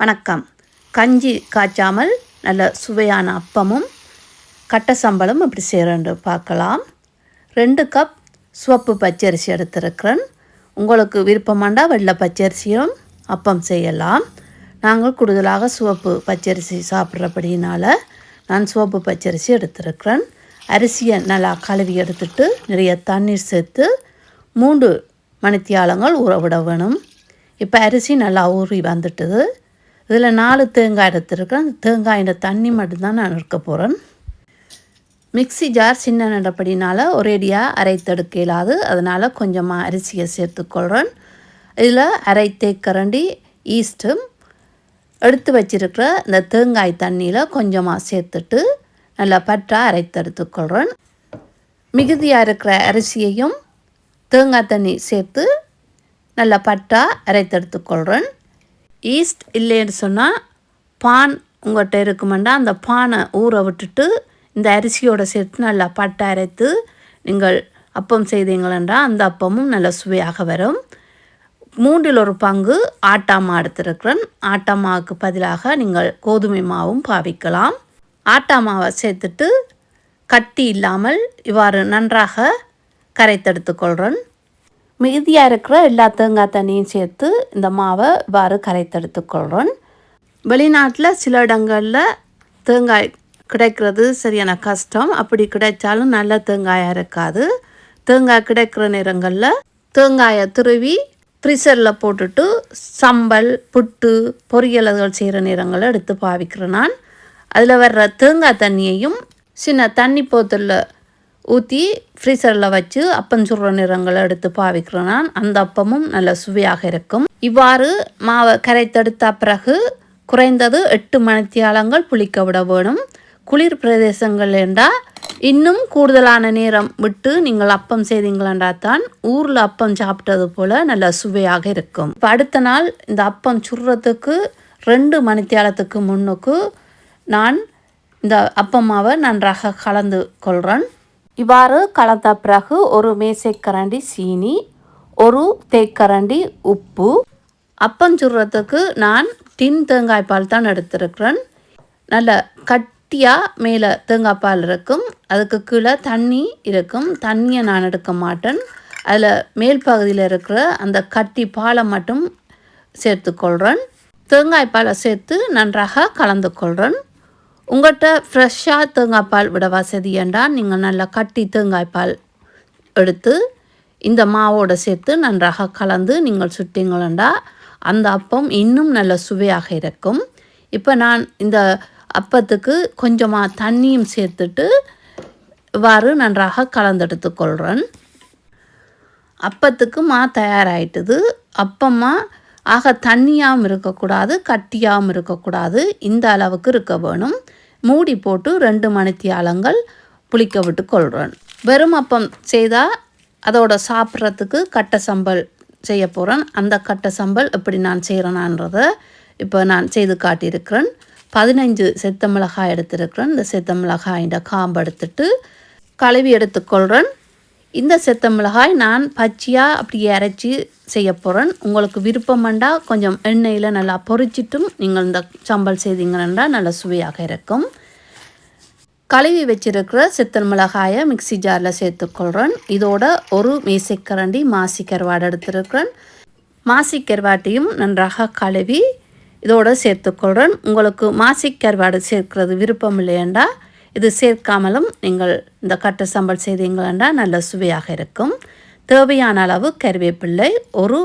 வணக்கம். கஞ்சி காய்ச்சாமல் நல்ல சுவையான அப்பமும் கட்டை சம்பளம் எப்படி செய்கிறேன்னு பார்க்கலாம். ரெண்டு கப் சிவப்பு பச்சரிசி எடுத்திருக்கிறேன். உங்களுக்கு விருப்பமாண்டா வெள்ளை பச்சரிசியும் அப்பம் செய்யலாம். நாங்கள் கூடுதலாக சிவப்பு பச்சரிசி சாப்பிட்றபடியினால் நான் சிவப்பு பச்சரிசி எடுத்திருக்கிறேன். அரிசியை நல்லா கழுவி எடுத்துட்டு நிறைய தண்ணீர் சேர்த்து மூன்று மணித்தியாலங்கள் ஊற விட வேணும். இப்போ அரிசி நல்லா ஊறி வந்துட்டுது. இதில் நாலு தேங்காய் எடுத்துருக்கேன் அந்த தேங்காயின் தண்ணி மட்டும்தான் நான் இருக்க போகிறேன் மிக்ஸி ஜார் சின்ன நடப்படினால ஒரேடியாக அரைத்தெடுக்க இயலாது. அதனால் கொஞ்சமாக அரிசியை சேர்த்துக்கொள்கிறேன் இதில் அரை தேக்கரண்டி ஈஸ்ட்டும் எடுத்து வச்சிருக்கிற இந்த தேங்காய் தண்ணியில் கொஞ்சமாக சேர்த்துட்டு நல்லா பற்றாக அரைத்தெடுத்துக்கொள்கிறேன் மிகுதியாக இருக்கிற அரிசியையும் தேங்காய் தண்ணி சேர்த்து நல்லா பட்டா அரைத்தெடுத்துக்கொள்கிறேன் ஈஸ்ட் இல்லைன்னு சொன்னால் பான் உங்கள்கிட்ட இருக்குமெண்டா அந்த பானை ஊற விட்டுட்டு இந்த அரிசியோட சேர்த்து நல்லா பட்டை அரைத்து நீங்கள் அப்பம் செய்தீங்களா அந்த அப்பமும் நல்ல சுவையாக வரும். மூன்றில் ஒரு பங்கு ஆட்டா மா எடுத்திருக்கிறேன். ஆட்டா மாவுக்கு பதிலாக நீங்கள் கோதுமை மாவும் பாவிக்கலாம். ஆட்டா மாவை சேர்த்துட்டு கட்டி இல்லாமல் இவ்வாறு நன்றாக கரைத்தெடுத்துக்கொள்கிறேன் மீதியாக இருக்கிற எல்லா தேங்காய் தண்ணியும் சேர்த்து இந்த மாவை இவ்வாறு கரைத்தெடுத்துக்கொள்கிறோம் வெளிநாட்டில் சில இடங்களில் தேங்காய் கிடைக்கிறது சரியான கஷ்டம். அப்படி கிடைச்சாலும் நல்ல தேங்காயாக இருக்காது. தேங்காய் கிடைக்கிற நேரங்களில் தேங்காயை துருவி ஃப்ரீசரில் போட்டுட்டு சம்பல் புட்டு பொரியல்கள் செய்கிற நேரங்களை எடுத்து பாவிக்கிறேன் நான். அதில் வர்ற தேங்காய் தண்ணியையும் சின்ன தண்ணி போத்தலில் ஊற்றி ஃப்ரீசரில் வச்சு அப்பம் சுடுற நிறங்களை எடுத்து பாவிக்கிறேன் நான். அந்த அப்பமும் நல்ல சுவையாக இருக்கும். இவ்வாறு மாவை கரைத்தெடுத்த பிறகு குறைந்தது எட்டு மணித்தியாலங்கள் புளிக்க விட வேணும். குளிர் பிரதேசங்கள் என்றால் இன்னும் கூடுதலான நேரம் விட்டு நீங்கள் அப்பம் செய்தீங்களா தான் ஊரில் அப்பம் சாப்பிட்டது போல் நல்ல சுவையாக இருக்கும். இப்போ அடுத்த நாள் இந்த அப்பம் சுடுறதுக்கு ரெண்டு மணித்தியாலத்துக்கு முன்னுக்கு நான் இந்த அப்பமாவை நன்றாக கலந்து கொள்கிறேன் இவ்வாறு கலந்த பிறகு ஒரு மேசைக்கரண்டி சீனி ஒரு தேக்கரண்டி உப்பு. அப்பம் சுடுறதுக்கு நான் டின் தேங்காய் பால் தான் எடுத்திருக்கிறேன். நல்ல கட்டியாக மேலே தேங்காய் பால் இருக்கும். அதுக்கு கீழே தண்ணி இருக்கும். தண்ணியை நான் எடுக்க மாட்டேன். அதில் மேல் பகுதியில் இருக்கிற அந்த கட்டி பாலை மட்டும் சேர்த்துக்கொள்கிறேன் தேங்காய் பாலை சேர்த்து நன்றாக கலந்து கொள்கிறேன் உங்கள்கிட்ட ஃப்ரெஷ்ஷாக தேங்காய் பால் விட வசதி என்றால் நீங்கள் நல்லா கட்டி தேங்காய் பால் எடுத்து இந்த மாவோடு சேர்த்து நன்றாக கலந்து நீங்கள் சுட்டிங்களா அந்த அப்பம் இன்னும் நல்ல சுவையாக இருக்கும். இப்போ நான் இந்த அப்பத்துக்கு கொஞ்சமாக தண்ணியும் சேர்த்துட்டு இவ்வாறு நன்றாக கலந்தெடுத்துக்கொள்கிறேன் அப்பத்துக்கு மா தயாராகிட்டுது அப்பமா ஆக தண்ணியாகவும் இருக்கக்கூடாது கட்டியாகவும் இருக்கக்கூடாது. இந்த அளவுக்கு இருக்க வேணும். மூடி போட்டு ரெண்டு மணித்தியாலங்கள் புளிக்க விட்டு கொள்கிறேன் வெறும் அப்பம் செய்தால் அதோட சாப்பிட்றதுக்கு கட்டை சம்பல் செய்ய போகிறேன் அந்த கட்டை சம்பல் எப்படி நான் செய்கிறேனான்றதை இப்போ நான் செய்து காட்டியிருக்கிறேன். பதினஞ்சு செத்த மிளகாய் எடுத்திருக்கிறேன். இந்த செத்த மிளகாயின் காம்பு எடுத்துட்டு கழுவி எடுத்துக்கொள்கிறேன் இந்த செத்த மிளகாய் நான் பச்சையாக அப்படி அரைச்சி செய்ய போகிறேன் உங்களுக்கு விருப்பமண்டா கொஞ்சம் எண்ணெயில் நல்லா பொரிச்சிட்டும் நீங்கள் இந்த சம்பல் செய்தீங்கன்னா நல்ல சுவையாக இருக்கும். கழுவி வச்சிருக்கிற சித்தல் மிளகாயை மிக்சி ஜாரில் சேர்த்துக்கொள்கிறேன் இதோட ஒரு மேசைக்கரண்டி மாசி கருவாடு எடுத்திருக்கிறேன். மாசி கருவாட்டையும் நன்றாக கழுவி இதோடு சேர்த்துக்கொள்கிறேன் உங்களுக்கு மாசி கருவாடு சேர்க்கிறது விருப்பம் இல்லையண்டா இது சேர்க்காமலும் நீங்கள் இந்த கட்டை சம்பல் செய்தீங்களா நல்ல சுவையாக இருக்கும். தேவையான அளவு கருவேப்பிள்ளை ஒரு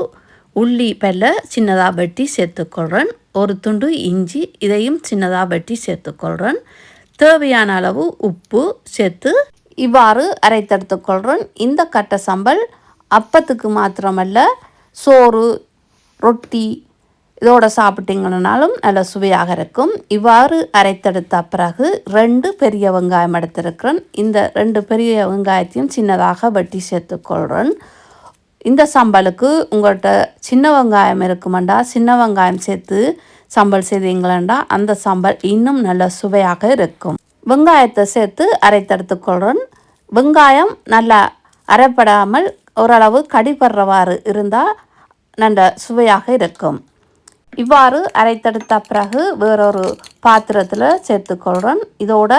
உள்ளி பல்ல சின்னதாக வெட்டி சேர்த்துக்கொள்கிறேன் ஒரு துண்டு இஞ்சி இதையும் சின்னதாக வெட்டி சேர்த்துக்கொள்கிறேன் தேவையான அளவு உப்பு சேர்த்து இவ்வாறு அரைத்தெடுத்துக்கொள்கிறேன் இந்த கட்டை சம்பல் அப்பத்துக்கு மாத்திரமல்ல சோறு ரொட்டி இதோட சாப்பிட்டீங்கன்னாலும் நல்ல சுவையாக இருக்கும். இவ்வாறு அரைத்தெடுத்த பிறகு ரெண்டு பெரிய வெங்காயம் எடுத்திருக்கிறேன். இந்த ரெண்டு பெரிய வெங்காயத்தையும் சின்னதாக வெட்டி சேர்த்துக்கொள்கிறேன் இந்த சம்பலுக்கு உங்கள்கிட்ட சின்ன வெங்காயம் இருக்குமெண்டா சின்ன வெங்காயம் சேர்த்து சம்பல் செய்தீங்களா அந்த சம்பல் இன்னும் நல்ல சுவையாக இருக்கும். வெங்காயத்தை சேர்த்து அரைத்தெடுத்துக்கொள்கிறேன் வெங்காயம் நல்லா அரைப்படாமல் ஓரளவு கடிபடுறவாறு இருந்தால் நல்ல சுவையாக இருக்கும். இவ்வாறு அரைத்தெடுத்த பிறகு வேறொரு பாத்திரத்தில் சேர்த்துக்கொள்கிறேன் இதோட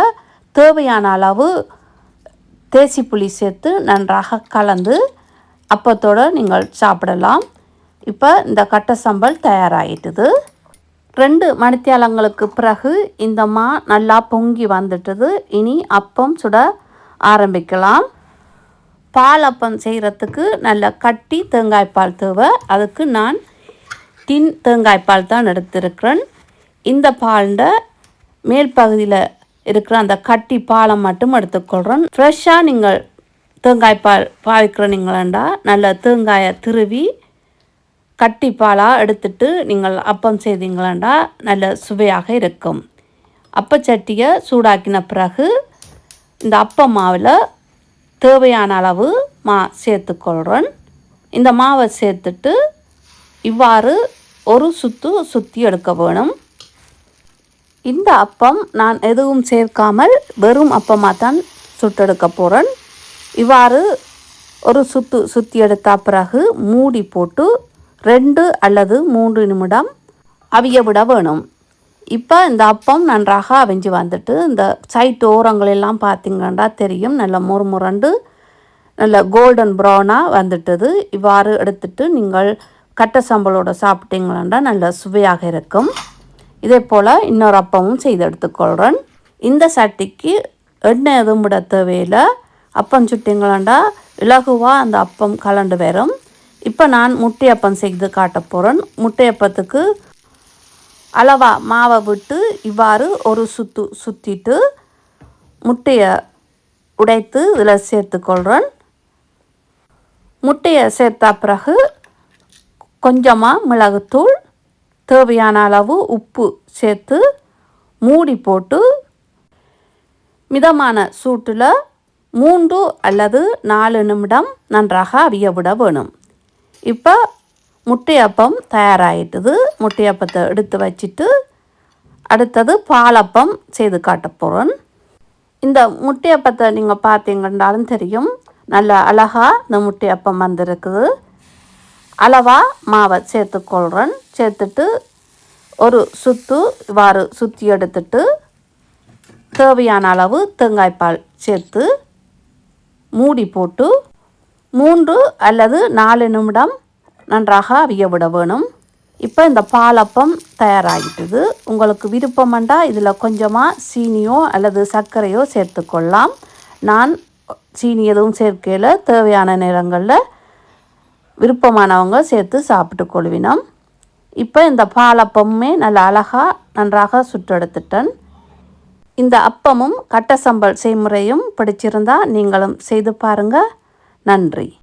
தேவையான அளவு தேசி புளி சேர்த்து நன்றாக கலந்து அப்பத்தோடு நீங்கள் சாப்பிடலாம். இப்போ இந்த கட்டை சம்பல் தயாராகிட்டுது ரெண்டு மணித்தியாலங்களுக்கு பிறகு இந்த மா நல்லா பொங்கி வந்துட்டுது. இனி அப்பம் சுட ஆரம்பிக்கலாம். பால் அப்பம் செய்கிறதுக்கு நல்ல கட்டி தேங்காய் பால் தேவை. அதுக்கு நான் டின் தேங்காய்ப்பால் தான் எடுத்திருக்கிறேன். இந்த பால்ட மேல் பகுதியில் இருக்கிற அந்த கட்டி பாலை மட்டும் எடுத்துக்கொள்கிறேன் ஃப்ரெஷ்ஷாக நீங்கள் தேங்காய்ப்பால் நீங்களண்டா நல்ல தேங்காயை திருவி கட்டி பாலாக எடுத்துட்டு நீங்கள் அப்பம் செய்தீங்களாண்டா நல்ல சுவையாக இருக்கும். அப்பச்சட்டியை சூடாக்கின பிறகு இந்த அப்ப மாவில் தேவையான அளவு மா சேர்த்துக்கொள்கிறேன் இந்த மாவை சேர்த்துட்டு இவ்வாறு ஒரு சுத்து சுற்றி எடுக்க வேணும். இந்த அப்பம் நான் எதுவும் சேர்க்காமல் வெறும் அப்பமாக தான் சுட்டெடுக்க போகிறேன் இவ்வாறு ஒரு சுத்து சுற்றி எடுத்த பிறகு மூடி போட்டு ரெண்டு அல்லது மூன்று நிமிடம் அவிய விட வேணும். இப்போ இந்த அப்பம் நன்றாக அவிஞ்சு வந்துட்டு இந்த சைட் ஓரங்களெல்லாம் பார்த்திங்கன்னா தெரியும். நல்ல முறுமுரண்டு நல்ல கோல்டன் ப்ரௌனாக வந்துட்டது. இவ்வாறு எடுத்துட்டு நீங்கள் கட்ட சம்பளோட சாப்பிட்டீங்களா நல்ல சுவையாக இருக்கும். இதே போல் இன்னொரு அப்பமும் செய்து எடுத்துக்கொள்கிறேன் இந்த சட்டிக்கு எண்ணெய் எதுவும் விட தேவையில்லை. அப்பம் சுட்டிங்களாண்டா? இலகுவாக அந்த அப்பம் கலண்டு வரும். இப்போ நான் முட்டையப்பம் செய்து காட்ட போகிறேன் முட்டையப்பத்துக்கு அளவா மாவை விட்டு இவ்வாறு ஒரு சுத்து சுற்றிட்டு முட்டையை உடைத்து இதில் சேர்த்துக்கொள்கிறேன் முட்டையை சேர்த்த பிறகு கொஞ்சமாக மிளகுத்தூள் தேவையான அளவு உப்பு சேர்த்து மூடி போட்டு மிதமான சூட்டில் மூன்று அல்லது நாலு நிமிடம் நன்றாக அவிய விட வேணும். இப்போ முட்டையப்பம் தயாராகிட்டுது முட்டையப்பத்தை எடுத்து வச்சுட்டு அடுத்தது பாலப்பம் செய்து காட்ட போகிறேன் இந்த முட்டையப்பத்தை நீங்கள் பார்த்தீங்கன்னாலும் தெரியும். நல்ல அழகாக இந்த முட்டையப்பம் வந்திருக்குது. அளவாக மாவை சேர்த்துக்கொள்கிறேன் சேர்த்துட்டு ஒரு சுத்து இவ்வாறு சுற்றி எடுத்துட்டு தேவையான அளவு தேங்காய்ப்பால் சேர்த்து மூடி போட்டு மூன்று அல்லது நாலு நிமிடம் நன்றாக அவிய விட வேணும். இப்போ இந்த பாலப்பம் தயாராகிட்டுது. உங்களுக்கு விருப்பமெண்டா இதில் கொஞ்சமாக சீனியோ அல்லது சர்க்கரையோ சேர்த்துக்கொள்ளலாம் நான் சீனி எதுவும் சேர்க்கையில் தேவையான நேரங்களில் விருப்பமானவங்க சேர்த்து சாப்பிட்டு கொள்வினோம். இப்போ இந்த பாலப்பமுமே நல்ல அழகாக நன்றாக சுற்றெடுத்துட்டேன். இந்த அப்பமும் கட்டசம்பல் செய்முறையும் பிடிச்சிருந்தா நீங்களும் செய்து பாருங்கள் நன்றி.